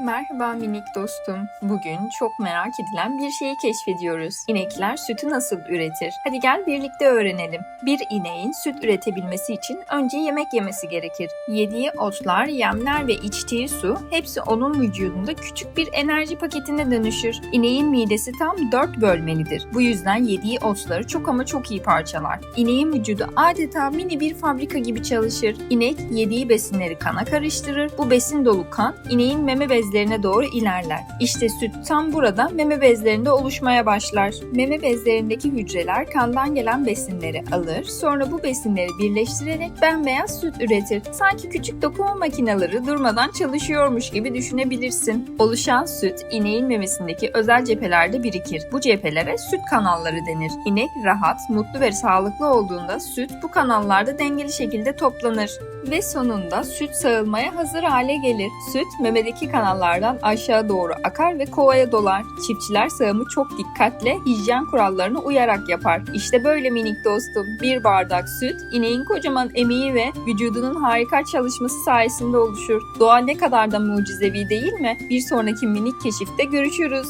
Merhaba minik dostum. Bugün çok merak edilen bir şeyi keşfediyoruz. İnekler sütü nasıl üretir? Hadi gel birlikte öğrenelim. Bir ineğin süt üretebilmesi için önce yemek yemesi gerekir. Yediği otlar, yemler ve içtiği su hepsi onun vücudunda küçük bir enerji paketine dönüşür. İneğin midesi tam 4 bölmelidir. Bu yüzden yediği otları çok ama çok iyi parçalar. İneğin vücudu adeta mini bir fabrika gibi çalışır. İnek yediği besinleri kana karıştırır. Bu besin dolu kan ineğin meme bezlerine doğru ilerler. İşte süt tam burada meme bezlerinde oluşmaya başlar. Meme bezlerindeki hücreler kandan gelen besinleri alır. Sonra bu besinleri birleştirerek bembeyaz süt üretir. Sanki küçük dokuma makineleri durmadan çalışıyormuş gibi düşünebilirsin. Oluşan süt ineğin memesindeki özel cephelerde birikir. Bu cephelere süt kanalları denir. İnek rahat, mutlu ve sağlıklı olduğunda süt bu kanallarda dengeli şekilde toplanır ve sonunda süt sağılmaya hazır hale gelir. Süt memedeki kanallardan aşağı doğru akar ve kovaya dolar. Çiftçiler sağımı çok dikkatle hijyen kurallarına uyarak yapar. İşte böyle minik dostum. Bir bardak süt ineğin kocaman emeği ve vücudunun harika çalışması sayesinde oluşur. Doğa ne kadar da mucizevi değil mi? Bir sonraki minik keşifte görüşürüz.